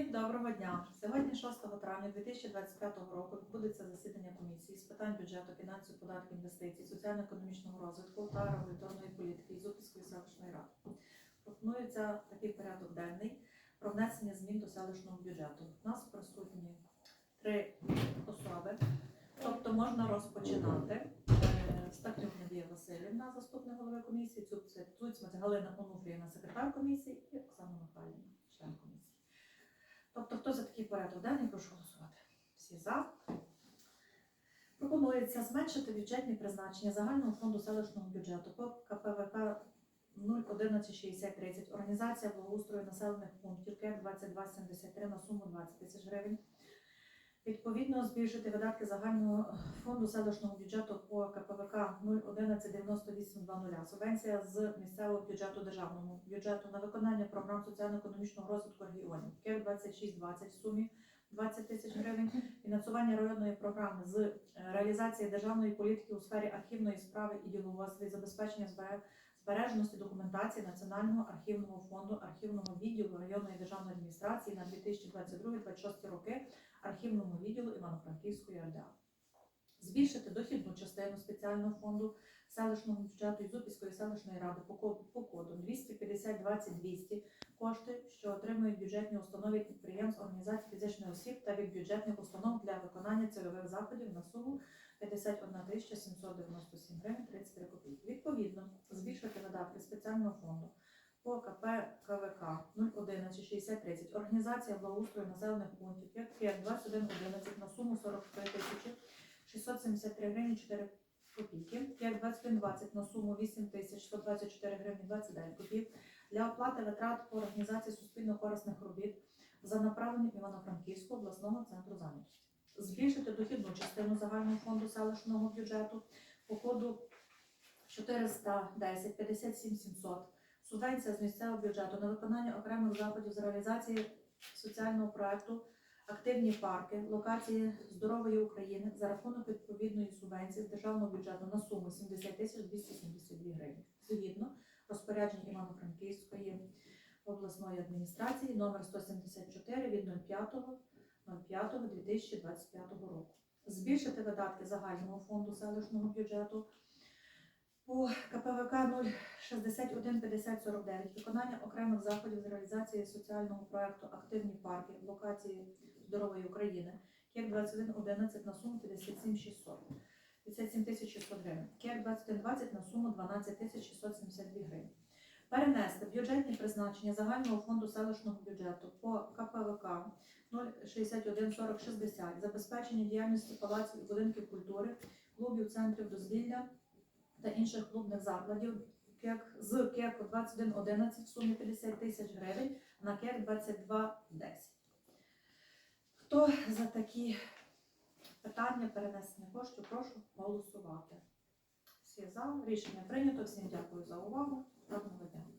Всім доброго дня! Сьогодні, 6 травня 2025 року, відбудеться засідання комісії з питань бюджету, фінансів, податків, інвестицій, соціально-економічного розвитку та регуляторної політики Ізупільської селищної ради. Пропонується такий порядок денний про внесення змін до селищного бюджету. У нас присутні три особи, тобто можна розпочинати. Е, Стахнюк Надія Васильівна, заступник голови комісії, Цуцмець Галина Онуфріївна, секретар комісії і Оксана Михайлівна, член комісії. Тобто, хто за такий порядок денний, прошу голосувати. Всі за. Пропонується зменшити бюджетні призначення загального фонду селищного бюджету по КПВК 0116030 Організація благоустрою населених пунктів КЕК 2273 на суму 20 тисяч гривень. Відповідно, збільшити видатки загального фонду селищного бюджету по КПВК 0119820 субвенція з місцевого бюджету державного бюджету на виконання програм соціально-економічного розвитку регіонів. КЕК 2620 в сумі 20 тисяч гривень, фінансування районної програми з е, реалізації державної політики у сфері архівної справи і діловодства і забезпечення збере- збереженості документації Національного архівного фонду архівного відділу районної державної адміністрації на 2022-2026 роки архівному відділу Івано-Франківської РДА. Збільшити дохідну частину спеціального фонду селищного бюджету Ізупільської селищної ради по коду 250 20 200 кошти, що отримують бюджетні установи підприємств, організацій фізичних осіб та від бюджетних установ для виконання цільових заходів на суму 51 тисяча 797 гривень 33 копійки. Відповідно, збільшити видатки спеціального фонду по КП КВК 011 6030 Організація благоустрою населених пунктів як 2111 на суму 43 тисячі 673 гривні 4 копійки, як 2120 на суму 8 124 гривні 29 копійок для оплати витрат по організації суспільно-корисних робіт за направленням Івано-Франківського обласного центру зайнятості. Збільшити дохідну частину загального фонду селищного бюджету по коду 410 57 700 субвенція з місцевого бюджету на виконання окремих заходів з реалізації соціального проекту Активні парки, локації здорової України за рахунок відповідної субвенції з державного бюджету на суму 70 тисяч 272 гривні. Згідно розпорядження Івано-Франківської обласної адміністрації номер 174 від 05.05.2025 року. Збільшити видатки загального фонду селищного бюджету по КПВК 061 50 49 виконання окремих заходів з реалізації соціального проекту Активні парки локації здорової України КЕК 2111 на суму 57 600. 57 тисяч 600 гривень. КЕК 2120 на суму 12 тисяч 672 гривень. Перенести бюджетні призначення загального фонду селищного бюджету по КПВК 061 40 60 забезпечення діяльності палаців і будинків культури, клубів, центрів дозвілля та інших клубних закладів КЕК з КЕК 2111 в сумі 50 тисяч гривень на КЕК 2210. Хто за такі питання перенесення коштів, прошу голосувати. Всі за. Рішення прийнято. Всім дякую за увагу. Доброго дня.